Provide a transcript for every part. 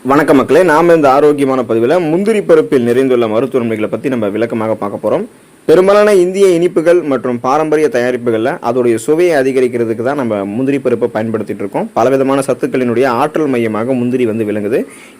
வணக்க மக்களே நாம் இந்த ஆரோக்கியமான பதிவில் முந்திரி பருப்பில் நிறைந்துள்ள மருத்துவ நன்மைகளை பற்றி நம்ம விளக்கமாக பார்க்க போகிறோம் பெரும்பாலான இந்திய இனிப்புகள் மற்றும் பாரம்பரிய தயாரிப்புகளில் அதோடைய சுவையை அதிகரிக்கிறதுக்கு தான் நம்ம முந்திரி பருப்பை பயன்படுத்திட்டு இருக்கோம். பலவிதமான சத்துக்களினுடைய ஆற்றல் மையமாக முந்திரி வந்து விளங்குது.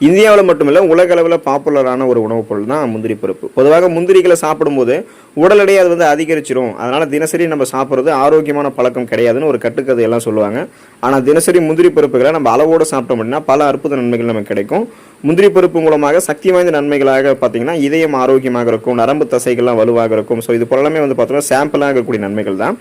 இந்தியாவில் மட்டுமில்ல உலக அளவில் பாப்புலரான ஒரு உணவுப் பொருள் தான் முந்திரி பருப்பு. பொதுவாக முந்திரிகளை சாப்பிடும்போது உடல் எடையை அது வந்து அதிகரிச்சிரும். அதனால் தினசரி நம்ம சாப்பிட்றது ஆரோக்கியமான பழக்கம் கிடையாதுன்னு ஒரு கட்டுக்கதை எல்லாம் சொல்லுவாங்க. ஆனால் தினசரி முந்திரி பருப்புகளை நம்ம அளவோடு சாப்பிட்டோம் அப்படின்னா பல அற்புத நன்மைகள் நமக்கு கிடைக்கும். முந்திரி பருப்பு மூலமாக சக்தி வாய்ந்த நன்மைகளாக பார்த்தீங்கன்னா இதயம் ஆரோக்கியமாக இருக்கும் நரம்பு தசைகள்லாம் வலுவாக இருக்கும் ஸோ இது போலமே வந்து பார்த்தோம்னா சாம்பிளாக இருக்கக்கூடிய நன்மைகள் தான்.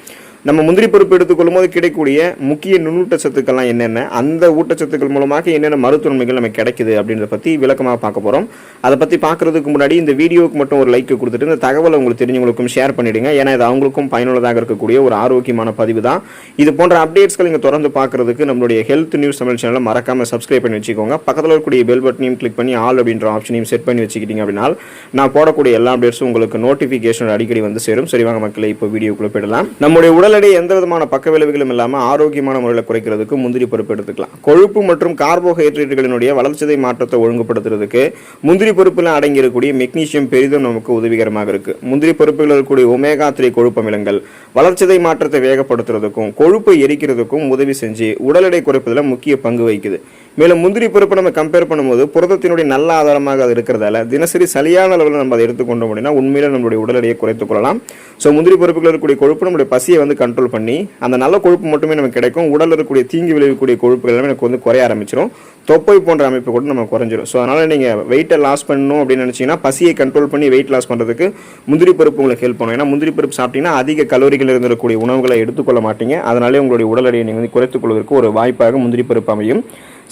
நம்ம முந்திரி பருப்பு எடுத்துக்கொள்ளும் போது கிடைக்கக்கூடிய முக்கிய நுண்ணூட்டச்சத்துக்கள்லாம் என்னென்ன? அந்த ஊட்டச்சத்துக்கள் மூலமாக என்னென்ன மருத்துவன்மைகள் நமக்கு கிடைக்குது அப்படின்றத பற்றி விளக்கமாக பார்க்க போகிறோம் அதை பற்றி பார்க்குறதுக்கு முன்னாடி இந்த வீடியோவுக்கு மட்டும் ஒரு லைக் கொடுத்துட்டு இந்த தகவலை உங்களுக்கு தெரிஞ்சவங்களுக்கும் ஷேர் பண்ணிடுங்க. ஏன்னா இது அவங்களுக்கும் பயனுள்ளதாக இருக்கக்கூடிய ஒரு ஆரோக்கியமான பதிவு தான். இது போன்ற அப்டேட்ஸ்கள் நீங்கள் தொடர்ந்து பார்க்குறதுக்கு நம்மளுடைய ஹெல்த் நியூஸ் தமிழ் சேனலை மறக்காமல் சப்ஸ்கிரைப் பண்ணி வச்சுக்கோங்க. பக்கத்தில் இருக்கக்கூடிய பெல் பட்டனையும் கிளிக் பண்ணி ஆல் அப்படின்ற ஆப்ஷனையும் செட் பண்ணி வச்சுக்கிட்டீங்க அப்படின்னா நான் போடக்கூடிய எல்லா அப்டேட்ஸும் உங்களுக்கு நோட்டிஃபிகேஷன் அடிக்கடி வந்து சேரும். சரி வாங்க மக்களை இப்போ வீடியோக்குள்ள போயிடலாம். நம்முடைய உடல் உடல் எடை எந்த விதமான பக்க விளைவுகளும் இல்லாமல் ஆரோக்கியமான முறையில் குறைக்கிறதுக்கு முந்திரி பருப்பு எடுத்துக்கலாம். கொழுப்பு மற்றும் கார்போஹைட்ரேட்டுகளினுடைய வளர்ச்சிதை மாற்றத்தை ஒழுங்குபடுத்துறதுக்கு முந்திரி பருப்பில் அடங்கியிருக்கக்கூடிய மெக்னீசியம் பெரிதும் நமக்கு உதவிகரமாக இருக்கு. முந்திரி பருப்புகளில் இருக்கக்கூடிய ஒமேகா த்ரீ கொழுப்பமிலங்கள் வளர்ச்சிதை மாற்றத்தை வேகப்படுத்துறதுக்கும் கொழுப்பை எரிக்கிறதுக்கும் உதவி செஞ்சு உடல் எடை குறைப்பதில் முக்கிய பங்கு வகிக்குது. மேலும் முந்திரி பருப்பை நம்ம கம்பேர் பண்ணும்போது புரதத்தினுடைய நல்ல ஆதாரமாக அது இருக்கிறதால தினசரி சரியான அளவில் நம்ம அதை எடுத்துக்கொண்டோம் அப்படின்னா உண்மையில நம்மளுடைய உடல் எடையை குறைத்துக் கொள்ளலாம். ஸோ முந்திரி பருப்புகள் இருக்கக்கூடிய கொழுப்பு நம்மளுடைய பசியை வந்து கண்ட்ரோல் பண்ணி அந்த நல்ல கொழுப்பு மட்டுமே நமக்கு கிடைக்கும். உடலில் இருக்கக்கூடிய தீங்கு விளைவிக்கக்கூடிய கொழுப்புகள் எல்லாமே எனக்கு வந்து குறைய ஆரம்பிச்சிடும் தொப்பை போன்ற அமைப்பு கூட நம்ம குறைஞ்சிரும். ஸோ அதனால் நீங்கள் வெயிட்டை லாஸ் பண்ணணும் அப்படின்னு நினச்சிங்கன்னா பசியை கண்ட்ரோல் பண்ணி வெயிட் லாஸ் பண்ணுறதுக்கு முந்திரி பருப்பு உங்களுக்கு ஹெல்ப் பண்ணும். ஏன்னா முந்திரி பருப்பு சாப்பிட்டீங்கன்னா அதிக கலோரிகள் இருந்திருக்கக்கூடிய உணவுகளை எடுத்துக்கொள்ள மாட்டீங்க. அதனாலே உங்களுடைய உடல் எடையை நீங்கள் வந்து குறைத்துக் கொள்வதற்கு ஒரு வாய்ப்பாக முந்திரி பருப்பு அமையும்.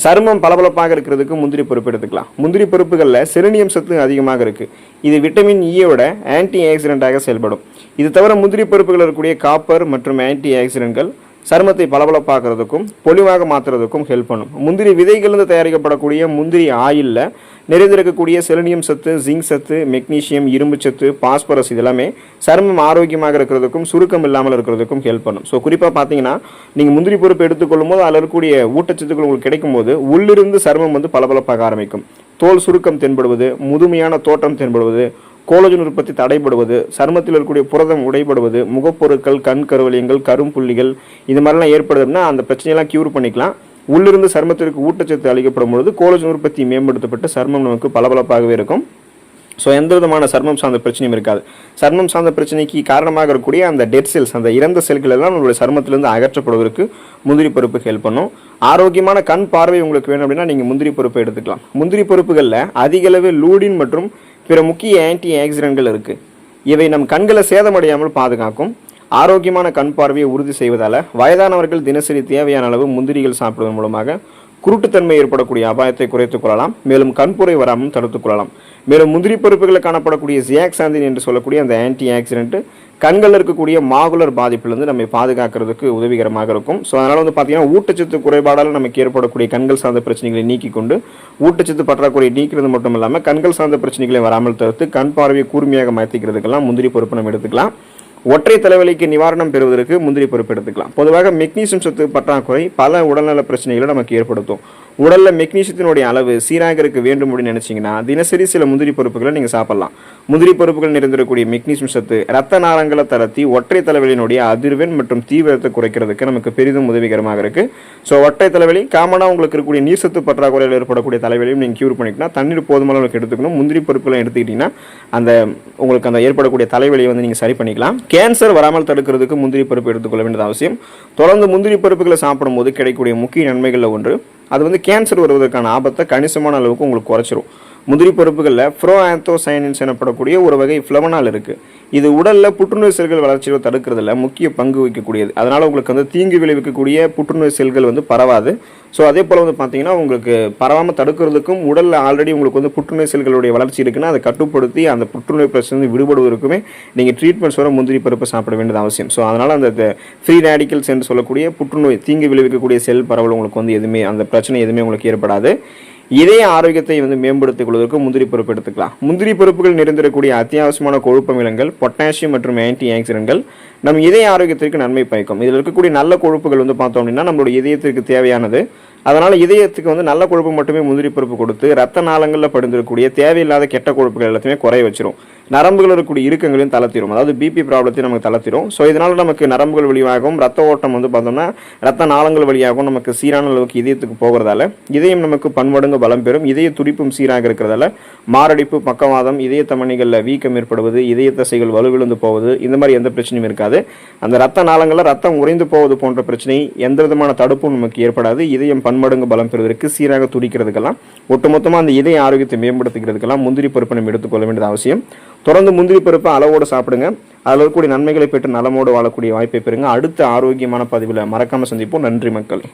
சருமம் பளபளப்பாக இருக்கிறதுக்கு முந்திரி பருப்பு எடுத்துக்கலாம். முந்திரி பருப்புகளில் செரினியம் சத்து அதிகமாக இருக்குது இது விட்டமின் இயோட ஆன்டி ஆக்சிடென்ட்டாக செயல்படும். இது தவிர முந்திரி பருப்புகள் இருக்கக்கூடிய காப்பர் மற்றும் ஆன்டி ஆக்சிடென்ட்கள் சருமத்தை பளபளப்பாக்குறதுக்கும் பொலிவாக மாற்றுறதுக்கும் ஹெல்ப் பண்ணும். முந்திரி விதைகளிலிருந்து தயாரிக்கப்படக்கூடிய முந்திரி ஆயிலில் நிறைந்திருக்கக்கூடிய செலினியம் சத்து ஜிங்க் சத்து மெக்னீஷியம் இரும்பு சத்து பாஸ்பரஸ் இதெல்லாமே சருமம் ஆரோக்கியமாக இருக்கிறதுக்கும் சுருக்கம் இல்லாமல் இருக்கிறதுக்கும் ஹெல்ப் பண்ணும். ஸோ குறிப்பாக பார்த்தீங்கன்னா நீங்கள் முந்திரி பொறுப்பு எடுத்துக்கொள்ளும் போது அதில் இருக்கக்கூடிய ஊட்டச்சத்துக்கள் உங்களுக்கு கிடைக்கும் போது உள்ளிருந்து சருமம் வந்து பளபளப்பாக ஆரம்பிக்கும். தோல் சுருக்கம் தென்படுவது முதுமையான தோற்றம் தென்படுவது கோலஜன் உற்பத்தி தடைபடுவது சருமத்தில் இருக்கக்கூடிய புரதம் உடைபடுவது முகப்பொருட்கள் கண் கருவலியங்கள் கரும்புள்ளிகள் இது மாதிரிலாம் ஏற்படுதுன்னா அந்த பிரச்சனையெல்லாம் க்யூர் பண்ணிக்கலாம். உள்ளிருந்து சருமத்திற்கு ஊட்டச்சத்து அளிக்கப்படும் பொழுது கோலஜன் உற்பத்தி மேம்படுத்தப்பட்டு சருமம் நமக்கு பளபளப்பாகவே இருக்கும். ஸோ எந்த விதமான சர்மம் சார்ந்த பிரச்சனையும் இருக்காது. சர்மம் சார்ந்த பிரச்சனைக்கு காரணமாக இருக்கக்கூடிய அந்த டெட் செல்ஸ் அந்த இறந்த செல்கள் எல்லாம் உங்களுடைய சர்மத்திலிருந்து அகற்றப்படுவதற்கு முந்திரி பருப்பு ஹெல்ப் பண்ணும். ஆரோக்கியமான கண் பார்வை உங்களுக்கு வேணும் அப்படின்னா நீங்கள் முந்திரி பருப்பை எடுத்துக்கலாம். முந்திரி பருப்புகளில் அதிகளவு லூடின் மற்றும் பிற முக்கிய ஆன்டி ஆக்சிடென்ட்கள் இருக்குது இவை நம் கண்களை சேதமடையாமல் பாதுகாக்கும். ஆரோக்கியமான கண் பார்வையை உறுதி செய்வதால் வயதானவர்கள் தினசரி தேவையான அளவு முந்திரிகள் சாப்பிடுவதன் மூலமாக குருட்டுத்தன்மை ஏற்படக்கூடிய அபாயத்தை குறைத்துக் கொள்ளலாம். மேலும் கண்புரை வராமல் தடுத்துக் கொள்ளலாம். மேலும் முந்திரி பருப்புகளில் காணப்படக்கூடிய ஜியாக்சாந்தின் என்று சொல்லக்கூடிய அந்த ஆன்டி ஆக்சிடென்ட் கண்களில் இருக்கக்கூடிய மாகுலர் பாதிப்பிலிருந்து நம்மை பாதுகாக்கிறதுக்கு உதவிகரமாக இருக்கும். ஸோ அதனால் வந்து பார்த்தீங்கன்னா ஊட்டச்சத்து குறைபாடால் நமக்கு ஏற்படக்கூடிய கண்கள் சார்ந்த பிரச்சனைகளை நீக்கி கொண்டு ஊட்டச்சத்து பற்றாக்குறை நீக்கிறது மட்டும் இல்லாமல் கண்கள் சார்ந்த பிரச்சனைகளை வராமல் தவிர்த்து கண் பார்வையை கூர்மையாக மாற்றிக்கிறதுக்கெல்லாம் முந்திரி பருப்பு நம்ம எடுத்துக்கலாம். ஒற்றை தலைவலிக்கு நிவாரணம் பெறுவதற்கு முந்திரி பருப்பு எடுத்துக்கலாம். பொதுவாக மெக்னீசியம் சத்து பற்றாக்குறை பல உடல்நல பிரச்சனைகளை நமக்கு ஏற்படுத்தும். உடலில் மெக்னீசியத்தினுடைய அளவு சீராக இருக்க வேண்டும் அப்படின்னு நினச்சிங்கன்னா தினசரி சில முந்திரி பருப்புகளை நீங்கள் சாப்பிட்லாம். முந்திரி பருப்புகள் நிறைந்திருக்கக்கூடிய மெக்னீசியம் சத்து ரத்த நாரங்களை தளர்த்தி ஒற்றை தலைவலியினுடைய அதிர்வெண் மற்றும் தீவிரத்தை குறைக்கிறதுக்கு நமக்கு பெரிதும் உதவிகரமாக இருக்குது ஸோ ஒற்றை தலைவலி காமனாக உங்களுக்கு இருக்கக்கூடிய நீர் சத்து பற்றாக்குறையில் ஏற்படக்கூடிய தலைவலியும் நீங்கள் க்யூர் பண்ணிக்கலாம் தண்ணீர் போதுமான அளவுக்கு எடுத்துக்கணும். முந்திரி பருப்புகளை எடுத்துக்கிட்டிங்கன்னா அந்த உங்களுக்கு அந்த ஏற்படக்கூடிய தலைவலியை வந்து நீங்கள் சரி பண்ணிக்கலாம். கேன்சர் வராமல் தடுக்கிறதுக்கு முந்திரி பருப்பு எடுத்துக்கொள்ள வேண்டியது அவசியம். தொடர்ந்து முந்திரி பருப்புகளை சாப்பிடும்போது கிடைக்கக்கூடிய முக்கிய நன்மைகளில் ஒன்று அது வந்து கேன்சர் வருவதற்கான ஆபத்தை கணிசமான அளவுக்கு உங்களுக்கு குறைச்சிரும். முந்திரி பருப்புகளில் ஃப்ரோ ஃப்ரோஆந்தோசைனின்ஸ் எனப்படக்கூடிய ஒரு வகை ஃப்ளவனால் இருக்குது இது உடலில் புற்றுநோய் செல்கள் வளர்ச்சியை தடுக்கிறதுல முக்கிய பங்கு வகிக்கக்கூடியது. அதனால் உங்களுக்கு வந்து தீங்கு விளைவிக்கக்கூடிய புற்றுநோய் செல்கள் வந்து பரவாது. ஸோ அதே போல் வந்து பார்த்தீங்கன்னா உங்களுக்கு பரவாமல் தடுக்கிறதுக்கும் உடலில் ஆல்ரெடி உங்களுக்கு வந்து புற்றுநோய் செல்களுடைய வளர்ச்சி இருக்குன்னா அதை கட்டுப்படுத்தி அந்த புற்றுநோய் பிரச்சனை விடுபடுவதற்குமே நீங்கள் ட்ரீட்மெண்ட்ஸ் வர முந்திரி பருப்பு சாப்பிட வேண்டியது அவசியம். ஸோ அதனால் அந்த ஃப்ரீ ரேடிக்கல்ஸ் என்று சொல்லக்கூடிய புற்றுநோய் தீங்கு விளைவிக்கக்கூடிய செல் பரவல் உங்களுக்கு வந்து எதுவுமே அந்த பிரச்சனை எதுவுமே உங்களுக்கு ஏற்படாது. இதய ஆரோக்கியத்தை வந்து மேம்படுத்திக் கொள்வதற்கு முந்திரி பருப்பு எடுத்துக்கலாம். முந்திரி பருப்புகள் நிறைந்திருக்கக்கூடிய அத்தியாவசியமான கொழுப்பமிலங்கள் பொட்டாசியம் மற்றும் ஆன்டி ஆக்சிடென்ட்கள் நம் இதய ஆரோக்கியத்திற்கு நன்மை பயக்கும். இதில் இருக்கக்கூடிய நல்ல கொழுப்புகள் வந்து பார்த்தோம் அப்படின்னா நம்மளுடைய இதயத்திற்கு தேவையானது. அதனால் இதயத்துக்கு வந்து நல்ல கொழுப்பு மட்டுமே முந்திரி பருப்பு கொடுத்து ரத்த நாளங்களில் படிந்திருக்கக்கூடிய தேவையில்லாத கெட்ட கொழுப்புகள் எல்லாத்தையுமே குறைய வச்சிரும். நரம்புகள் இருக்கக்கூடிய இறுக்கங்களையும் தளர்த்திடும் அதாவது பிபி ப்ராப்ளத்தையும் நமக்கு தளர்த்திடும் ஸோ இதனால் நமக்கு நரம்புகள் வழியாகவும் ரத்த ஓட்டம் வந்து பார்த்தோம்னா ரத்த நாளங்கள் வழியாகவும் நமக்கு சீரான அளவுக்கு இதயத்துக்கு போகிறதால இதயம் நமக்கு பன்மடங்கு பலம் பெறும். இதய துடிப்பும் சீராக இருக்கிறதால மாரடைப்பு பக்கவாதம் இதய தமணிகளில் வீக்கம் ஏற்படுவது இதய தசைகள் வலுவிழுந்து போவது இந்த மாதிரி எந்த பிரச்சனையும் இருக்காது. அந்த ரத்த நாளங்களில் ரத்தம் உறைந்து போவது போன்ற பிரச்சனை எந்த விதமான தடுப்பும் நமக்கு ஏற்படாது. இதயம் பன்மடங்கு பலம் பெறுவதற்கு சீராக துடிக்கிறதுக்கெல்லாம் ஒட்டுமொத்தமாக அந்த இதய ஆரோக்கியத்தை மேம்படுத்துகிறதுக்கெல்லாம் முந்திரி பருப்பு நம்ம எடுத்துக்கொள்ள வேண்டியது அவசியம். தொடர்ந்து முந்திரி பருப்பை அளவோடு சாப்பிடுங்க. அதில் இருக்கக்கூடிய நன்மைகளை பெற்று நலமோடு வாழக்கூடிய வாய்ப்பை பெறுங்க. அடுத்த ஆரோக்கியமான பதிவில் மறக்காமல் சந்திப்போம். நன்றி மக்களே.